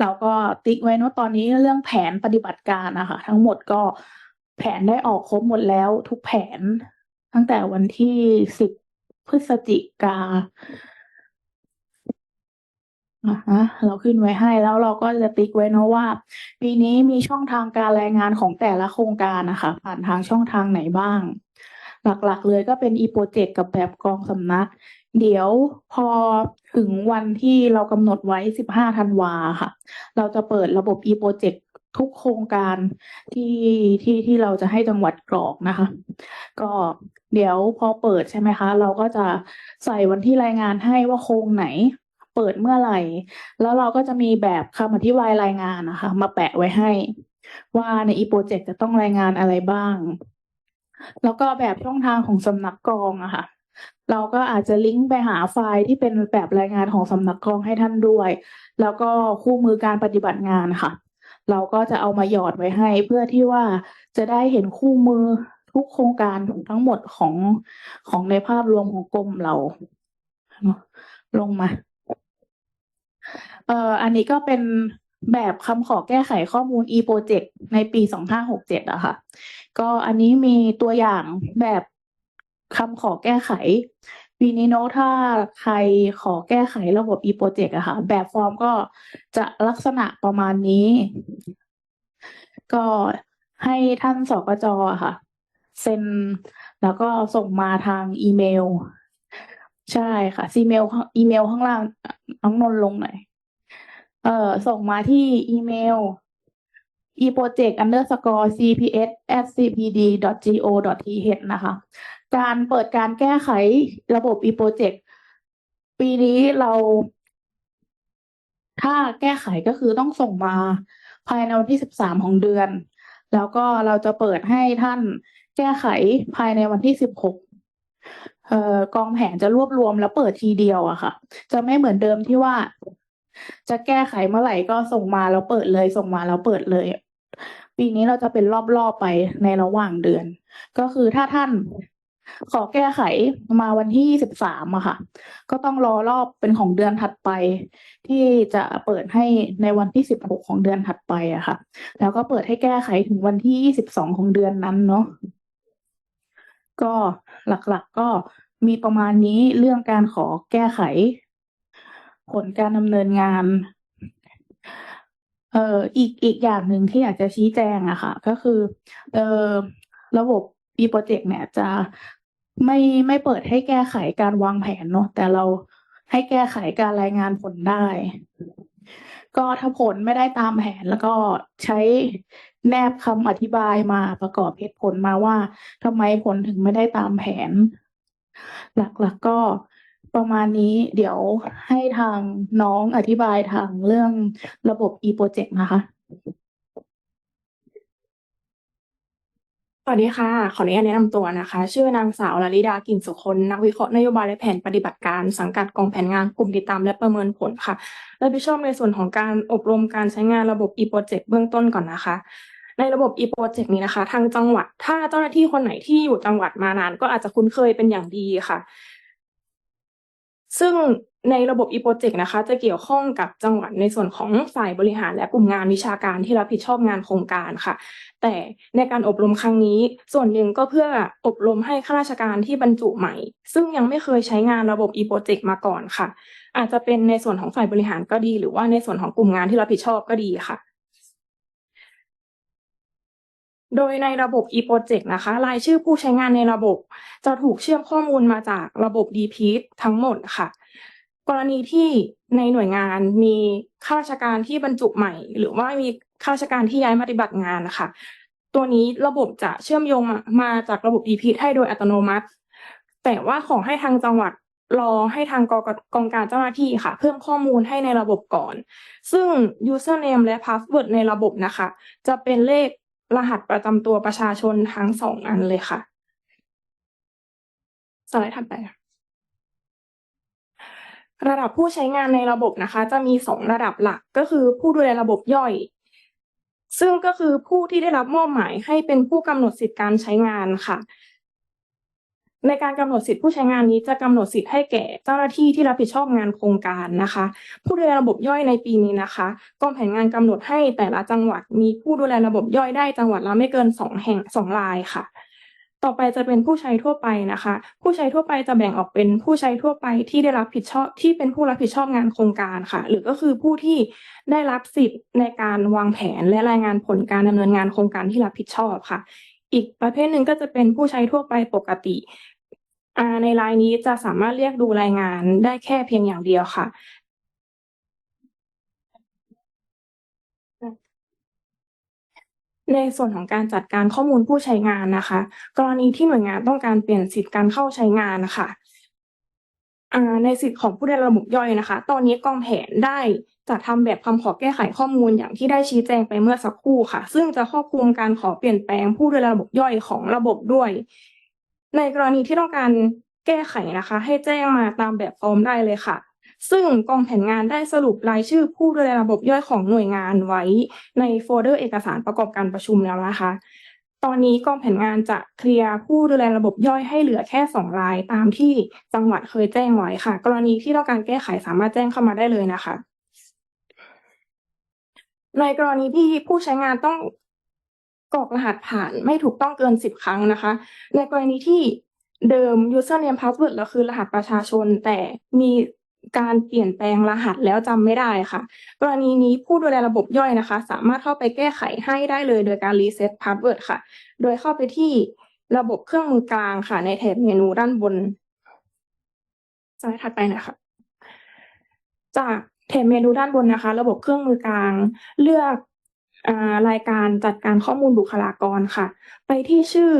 เราก็ติ๊กไว้เนาะตอนนี้เรื่องแผนปฏิบัติการอะคะทั้งหมดก็แผนได้ออกครบหมดแล้วทุกแผนตั้งแต่วันที่สิบพฤศจิกาอะฮะเราขึ้นไว้ให้แล้วเราก็จะติ๊กไว้เนาะว่า ปีนี้มีช่องทางการรายงานของแต่ละโครงการนะคะ ผ่านทางช่องทางไหนบ้าง หลักๆ เลยก็เป็น e-project กับแบบกองสำนัก เดี๋ยวพอถึงวันที่เรากำหนดไว้ 15 ธันวาค่ะ เราจะเปิดระบบ e-project ทุกโครงการที่ที่ที่เราจะให้จังหวัดกรอกนะคะ ก็เดี๋ยวพอเปิดใช่ไหมคะ เราก็จะใส่วันที่รายงานให้ว่าโครงไหน เปิดเมื่อไหร่ แล้วเราก็จะมีแบบคำอธิบายรายงานนะคะ มาแปะไว้ให้ ว่าใน e-project จะต้องรายงานอะไรบ้าง แล้วก็แบบช่องทางของสำนักกองอะค่ะ เราก็อาจจะลิงก์ไปหาไฟล์ที่เป็นแบบรายงานของสำนักกองให้ท่านด้วย แล้วก็คู่มือการปฏิบัติงานค่ะ เราก็จะเอามาหยอดไว้ให้ เพื่อที่ว่าจะได้เห็นคู่มือทุกโครงการทั้งหมดของของในภาพรวมของกรมเรา ลงมาเอ่ออันนี้ก็เป็นแบบคำขอแก้ไขข้อมูล e-project ในปี 2567อะค่ะ ก็อันนี้มีตัวอย่างแบบ คำขอแก้ไขปีนี้เนาะถ้าใครขอแก้ไขระบบ e-project อะค่ะ แบบฟอร์มก็จะลักษณะประมาณนี้ ก็ให้ท่านสกจ.อะค่ะ เซ็นแล้วก็ส่งมาทางอีเมล ใช่ค่ะซีเมลขอีเมลข้างล่างน้องนนท์ลงหน่อยเอ่อส่งมาที่อีเมล eproject underscore cps scpd go th นะคะ การเปิดการแก้ไขระบบ e-project ปีนี้เรา ถ้าแก้ไขก็คือต้องส่งมาภายในวันที่ 13 ของเดือน แล้วก็เราจะเปิดให้ท่านแก้ไขภายในวันที่ 16เอ่อกองแผนจะรวบรวมแล้วเปิดทีเดียวอะค่ะ จะไม่เหมือนเดิมที่ว่าจะแก้ไขเมื่อไหร่ก็ส่งมาแล้วเปิดเลย ส่งมาแล้วเปิดเลย ปีนี้เราจะเป็นรอบๆไปในระหว่างเดือน ก็คือถ้าท่านขอแก้ไขมาวันที่13อะค่ะ ก็ต้องรอรอบเป็นของเดือนถัดไป ที่จะเปิดให้ในวันที่16ของเดือนถัดไปอะค่ะ แล้วก็เปิดให้แก้ไขถึงวันที่22ของเดือนนั้นเนาะก็หลักๆก็มีประมาณนี้เรื่องการขอแก้ไข ผลการดำเนินงาน เอ่ออีกอีกอย่างหนึ่งที่อยากจะชี้แจงอะค่ะ ก็คือเอ่อระบบ e-project เนี่ยจะไม่ไม่เปิดให้แก้ไขการวางแผนเนาะแต่เราให้แก้ไขการรายงานผลได้ ก็ถ้าผลไม่ได้ตามแผนแล้วก็ใช้แนบคำอธิบายมาประกอบเหตุผลมาว่าทำไมผลถึงไม่ได้ตามแผน หลักๆก็ ประมาณนี้เดี๋ยวให้ทางน้องอธิบายทางเรื่องระบบ e-project นะคะ สวัสดีค่ะ ขออนุญาตแนะนำตัวนะคะ ชื่อนางสาวลลิดา กิ่นสุคน นักวิเคราะห์นโยบายและแผนปฏิบัติการ สังกัดกองแผนงานกลุ่มติดตามและประเมินผลค่ะรับผิดชอบในส่วนของการอบรมการใช้งานระบบ e-project เบื้องต้นก่อนนะคะในระบบ e-project นี้นะคะ ทางจังหวัด ถ้าเจ้าหน้าที่คนไหนที่อยู่จังหวัดมานาน ก็อาจจะคุ้นเคยเป็นอย่างดีค่ะ ซึ่งในระบบ e-project นะคะ จะเกี่ยวข้องกับจังหวัดในส่วนของฝ่ายบริหารและกลุ่มงานวิชาการที่รับผิดชอบงานโครงการค่ะ แต่ในการอบรมครั้งนี้ ส่วนหนึ่งก็เพื่ออบรมให้ข้าราชการที่บรรจุใหม่ ซึ่งยังไม่เคยใช้งานระบบ e-project มาก่อนค่ะ อาจจะเป็นในส่วนของฝ่ายบริหารก็ดี หรือว่าในส่วนของกลุ่มงานที่รับผิดชอบก็ดีค่ะ โดยในระบบ e-project นะคะ รายชื่อผู้ใช้งานในระบบ จะถูกเชื่อมข้อมูลมาจากระบบ d p ทั้งหมดค่ะ กรณีที่ในหน่วยงานมีข้าราชการที่บรรจุใหม่ หรือว่ามีข้าราชการที่ย้ายมาปฏิบัติงานนะคะตัวนี้ระบบจะเชื่อมโยงมามาจากระบบ d p ให้โดยอัตโนมัติ แต่ว่าขอให้ทางจังหวัดรอให้ทางกกกองการเจ้าหน้าที่ค่ะ เพิ่มข้อมูลให้ในระบบก่อน ซึ่งยูสเซอร์เนมและพาสเวิร์ดในระบบนะคะ จะเป็นเลข รหัสประจำตัวประชาชนทั้งสองอันเลยค่ะ สไลด์ถัดไประดับผู้ใช้งานในระบบนะคะ จะมีสองระดับหลักก็คือผู้ดูแลระบบย่อย ซึ่งก็คือผู้ที่ได้รับมอบหมายให้เป็นผู้กำหนดสิทธิการใช้งานค่ะ ในการกำหนดสิทธิผู้ใช้งานนี้จะกำหนดสิทธิ์ให้แก่เจ้าหน้าที่ที่รับผิดชอบงานโครงการนะคะ ผู้ดูแลระบบย่อยในปีนี้นะคะกองแผนงานกำหนดให้แต่ละจังหวัดมีผู้ดูแลระบบย่อยได้จังหวัดละไม่เกินสองแห่งสองรายค่ะ ต่อไปจะเป็นผู้ใช้ทั่วไปนะคะ ผู้ใช้ทั่วไปจะแบ่งออกเป็นผู้ใช้ทั่วไปที่ได้รับผิดชอบที่เป็นผู้รับผิดชอบงานโครงการค่ะ หรือก็คือผู้ที่ได้รับสิทธิ์ในการวางแผนและรายงานผลการดำเนินงานโครงการที่รับผิดชอบค่ะ อีกประเภทหนึ่งก็จะเป็นผู้ใช้ทั่วไปปกติ ในรายนี้จะสามารถเรียกดูรายงานได้แค่เพียงอย่างเดียวค่ะ ในส่วนของการจัดการข้อมูลผู้ใช้งานนะคะ กรณีที่หน่วยงานต้องการเปลี่ยนสิทธิ์การเข้าใช้งานนะคะในสิทธิ์ของผู้ได้ระบบย่อยนะคะ ตอนนี้กองแผนได้จัดทำแบบคำขอแก้ไขข้อมูลอย่างที่ได้ชี้แจงไปเมื่อสักครู่ค่ะ ซึ่งจะครอบคลุมการขอเปลี่ยนแปลงผู้ดูระบบย่อยของระบบด้วย ในกรณีที่ต้องการแก้ไขนะคะ ให้แจ้งมาตามแบบฟอร์มได้เลยค่ะ ซึ่งกองแผนงานได้สรุปรายชื่อผู้ดูแลระบบย่อยของหน่วยงานไว้ในโฟลเดอร์เอกสารประกอบการประชุมแล้วนะคะ ตอนนี้กองแผนงานจะเคลียร์ผู้ดูแลระบบย่อยให้เหลือแค่สองรายตามที่จังหวัดเคยแจ้งไว้ค่ะ กรณีที่ต้องการแก้ไขสามารถแจ้งเข้ามาได้เลยนะคะในกรณีที่ผู้ใช้งานต้อง กรอกรหัสผ่านไม่ถูกต้องเกินสิบครั้งนะคะ ในกรณีที่เดิม username password แล้วคือรหัสประชาชน แต่มีการเปลี่ยนแปลงรหัสแล้วจำไม่ได้ค่ะ กรณีนี้ผู้ดูแลระบบย่อยนะคะ สามารถเข้าไปแก้ไขให้ได้เลยโดยการ reset password ค่ะ โดยเข้าไปที่ระบบเครื่องมือกลางค่ะ ในแถบเมนูด้านบนสไลด์ถัดไปนะคะจากแถบเมนูด้านบนนะคะ ระบบเครื่องมือกลาง เลือก รายการจัดการข้อมูลบุคลากรค่ะ ไปที่ชื่อ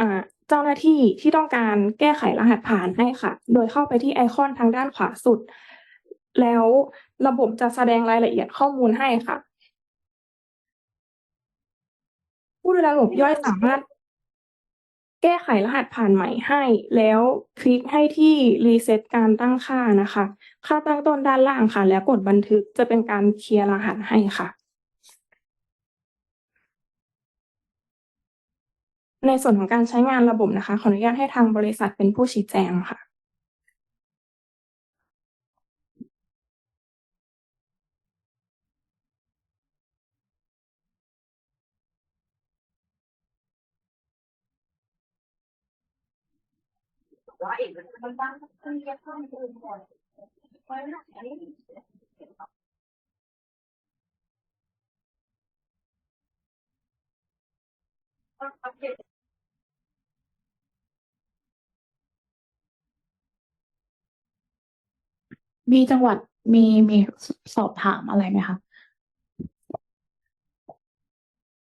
อเจ้าหน้าที่ที่ต้องการแก้ไขรหัสผ่านให้ค่ะ โดยเข้าไปที่ไอคอนทางด้านขวาสุด แล้วระบบจะแสดงรายละเอียดข้อมูลให้ค่ะ ผู้ดูแลระบบย่อยสามารถแก้ไขรหัสผ่านใหม่ให้ แล้วคลิกให้ที่รีเซ็ตการตั้งค่านะคะ ค่าตั้งต้นด้านล่างค่ะ แล้วกดบันทึกจะเป็นการเคลียร์รหัสให้ค่ะ ในส่วนของการใช้งานระบบนะคะ ขออนุญาตให้ทางบริษัทเป็นผู้ชี้แจงค่ะมี จังหวัดมีมีสอบถามอะไรไหมคะ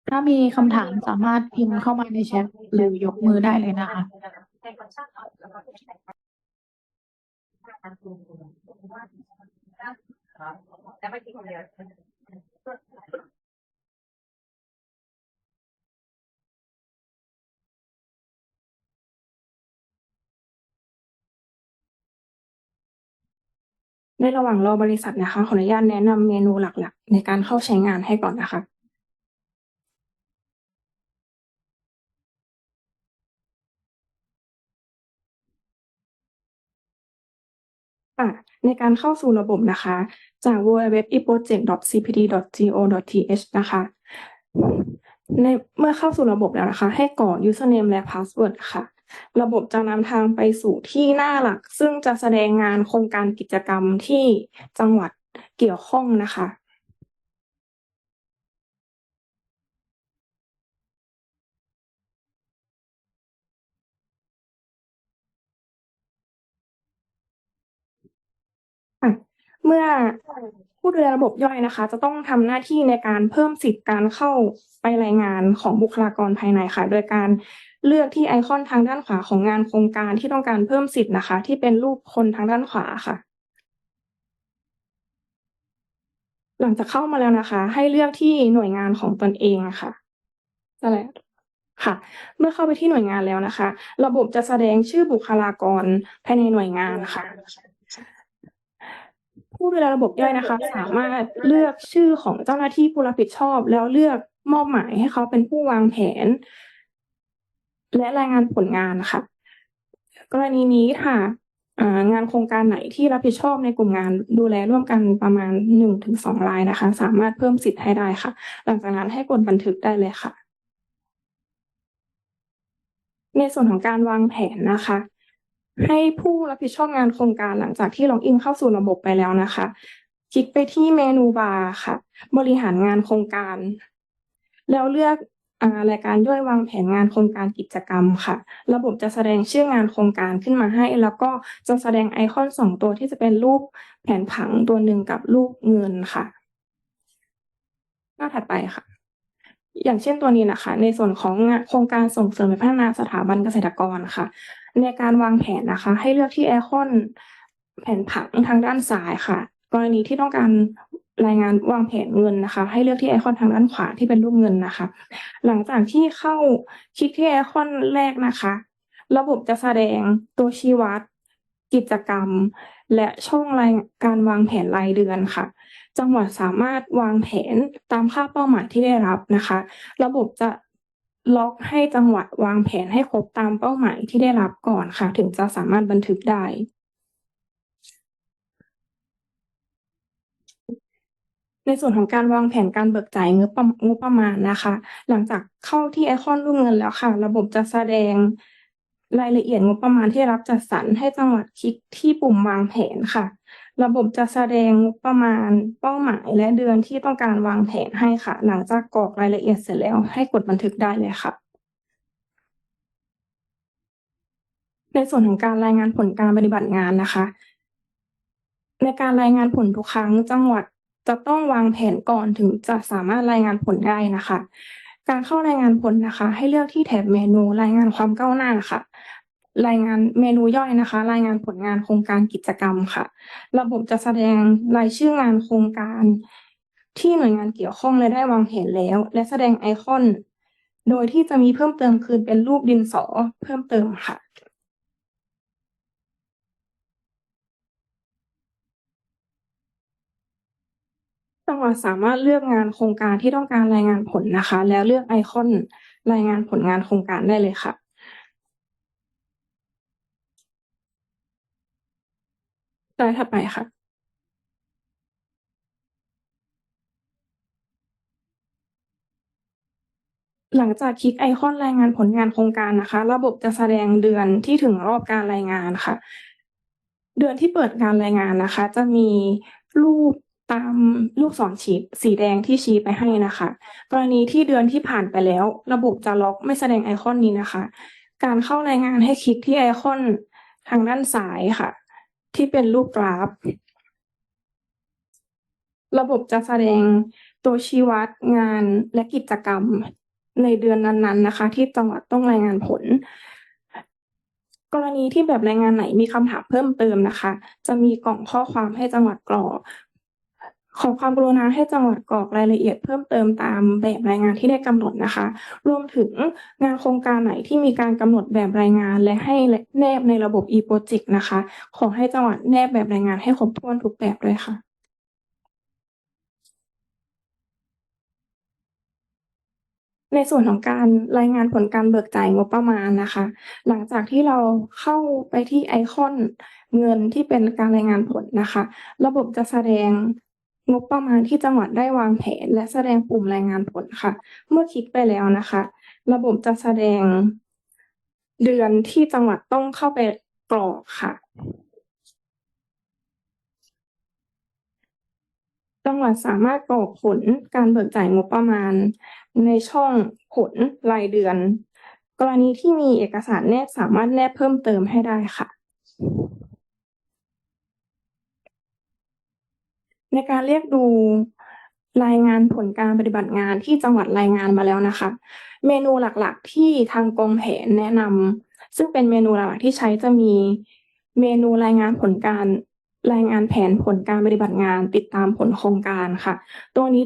ถ้ามีคำถามสามารถพิมพ์เข้ามาในแชทหรือยกมือได้เลยนะคะ ในระหว่างรอบริษัทนะคะ ขออนุญาตแนะนำเมนูหลักๆ ในการเข้าใช้งานให้ก่อนนะคะ ในการเข้าสู่ระบบนะคะ จาก www.eproject.cpd.go.th นะคะ ในเมื่อเข้าสู่ระบบแล้วนะคะ ให้กรอก username และ password ค่ะ ระบบจะนำทางไปสู่ที่หน้าหลัก ซึ่งจะแสดงงานโครงการกิจกรรมที่จังหวัดเกี่ยวข้องนะคะเมื่อ ผู้ดูแลระบบย่อยนะคะ จะต้องทำหน้าที่ในการเพิ่มสิทธิ์การเข้าไปรายงานของบุคลากรภายในค่ะ โดยการเลือกที่ไอคอนทางด้านขวาของงานโครงการที่ต้องการเพิ่มสิทธิ์นะคะ ที่เป็นรูปคนทางด้านขวาค่ะ หลังจากเข้ามาแล้วนะคะ ให้เลือกที่หน่วยงานของตนเองอะค่ะนั่นแหละค่ะ เมื่อเข้าไปที่หน่วยงานแล้วนะคะ ระบบจะแสดงชื่อบุคลากรภายในหน่วยงานค่ะ ผู้ดูแลระบบย่อยนะคะ สามารถเลือกชื่อของเจ้าหน้าที่ผู้รับผิดชอบ แล้วเลือกมอบหมายให้เขาเป็นผู้วางแผน และรายงานผลงานค่ะ กรณีนี้ค่ะอ่างานโครงการไหนที่รับผิดชอบในกลุ่มงานดูแลร่วมกันประมาณหนึ่งถึงสองรายนะคะ สามารถเพิ่มสิทธิ์ให้ได้ค่ะ หลังจากนั้นให้กดบันทึกได้เลยค่ะ ในส่วนของการวางแผนนะคะ ให้ผู้รับผิดชอบงานโครงการหลังจากที่ล็อกอินเข้าสู่ระบบไปแล้วนะคะ คลิกไปที่เมนูบาร์ค่ะ บริหารงานโครงการ แล้วเลือกอรายการย่อยวางแผนงานโครงการกิจกรรมค่ะ ระบบจะแสดงชื่องานโครงการขึ้นมาให้ แล้วก็จะแสดงไอคอนสองตัวที่จะเป็นรูปแผนผังตัวหนึ่งกับรูปเงินค่ะ หน้าถัดไปค่ะ อย่างเช่นตัวนี้นะคะ ในส่วนของงานโครงการส่งเสริมและพัฒนาสถาบันเกษตรกรค่ะ ในการวางแผนนะคะ ให้เลือกที่ไอคอนแผนผังทางด้านซ้ายค่ะ กรณีที่ต้องการรายงานวางแผนเงินนะคะ ให้เลือกที่ไอคอนทางด้านขวาที่เป็นรูปเงินนะคะ หลังจากที่เข้าคลิกที่ไอคอนแรกนะคะ ระบบจะแสดงตัวชี้วัด กิจกรรม และช่องรายการวางแผนรายเดือนค่ะ จังหวัดสามารถวางแผนตามค่าเป้าหมายที่ได้รับนะคะ ระบบจะ ล็อกให้จังหวัดวางแผนให้ครบตามเป้าหมายที่ได้รับก่อนค่ะ ถึงจะสามารถบันทึกได้ ในส่วนของการวางแผนการเบิกจ่ายงบประงบประมาณนะคะ หลังจากเข้าที่ไอคอนรูปเงินแล้วค่ะ ระบบจะแสดงรายละเอียดงบประมาณที่รับจัดสรรให้จังหวัดคลิกที่ปุ่มวางแผนค่ะ ระบบจะแสดงงบประมาณเป้าหมายและเดือนที่ต้องการวางแผนให้ค่ะ หลังจากกรอกรายละเอียดเสร็จแล้วให้กดบันทึกได้เลยค่ะ ในส่วนของการรายงานผลการปฏิบัติงานนะคะ ในการรายงานผลทุกครั้งจังหวัดจะต้องวางแผนก่อนถึงจะสามารถรายงานผลได้นะคะ การเข้ารายงานผลนะคะ ให้เลือกที่แถบเมนูรายงานความก้าวหน้าค่ะ รายงานเมนูย่อยนะคะ รายงานผลงานโครงการกิจกรรมค่ะ ระบบจะแสดงรายชื่องานโครงการ ที่หน่วยงานเกี่ยวข้องและได้วางแผนแล้ว และแสดงไอคอน โดยที่จะมีเพิ่มเติมคือเป็นรูปดินสอเพิ่มเติมค่ะจังหวัดสามารถเลือกงานโครงการที่ต้องการรายงานผลนะคะ แล้วเลือกไอคอนรายงานผลงานโครงการได้เลยค่ะ สไลด์ถัดไปค่ะหลังจากคลิกไอคอนรายงานผลงานโครงการนะคะ ระบบจะแสดงเดือนที่ถึงรอบการรายงานค่ะ เดือนที่เปิดการรายงานนะคะ จะมีรูปตามลูกศรชี้สีแดงที่ชี้ไปให้นะคะ กรณีที่เดือนที่ผ่านไปแล้ว ระบบจะล็อกไม่แสดงไอคอนนี้นะคะ การเข้ารายงานให้คลิกที่ไอคอนทางด้านซ้ายค่ะ ที่เป็นรูปกราฟ ระบบจะแสดงตัวชี้วัดงานและกิจกรรมในเดือนนั้นๆ นะคะ ที่จังหวัดต้องรายงานผล กรณีที่แบบรายงานไหนมีคำถามเพิ่มเติมนะคะ จะมีกล่องข้อความให้จังหวัดกรอก ขอความกรุณาให้จังหวัดกรอกรายละเอียดเพิ่มเติมตามแบบรายงานที่ได้กำหนดนะคะ รวมถึงงานโครงการไหนที่มีการกำหนดแบบรายงาน และให้แนบในระบบ e-project นะคะ ขอให้จังหวัดแนบแบบรายงานให้ครบถ้วนทุกแบบด้วยค่ะในส่วนของการรายงานผลการเบิกจ่ายงบประมาณนะคะ หลังจากที่เราเข้าไปที่ไอคอนเงินที่เป็นการรายงานผลนะคะ ระบบจะแสดง งบประมาณที่จังหวัดได้วางแผน และแสดงปุ่มรายงานผลค่ะ เมื่อคลิกไปแล้วนะคะ ระบบจะแสดงเดือนที่จังหวัดต้องเข้าไปกรอกค่ะ จังหวัดสามารถกรอกผลการเบิกจ่ายงบประมาณ ในช่องผลรายเดือน กรณีที่มีเอกสารแนบสามารถแนบเพิ่มเติมให้ได้ค่ะ ในการเรียกดูรายงานผลการปฏิบัติงานที่จังหวัดรายงานมาแล้วนะคะ เมนูหลักๆ ที่ทางกรมแผนแนะนำซึ่งเป็นเมนูหลักๆที่ใช้จะมีเมนูรายงานผลการรายงานแผนผลการปฏิบัติงานติดตามผลโครงการค่ะ ตัวนี้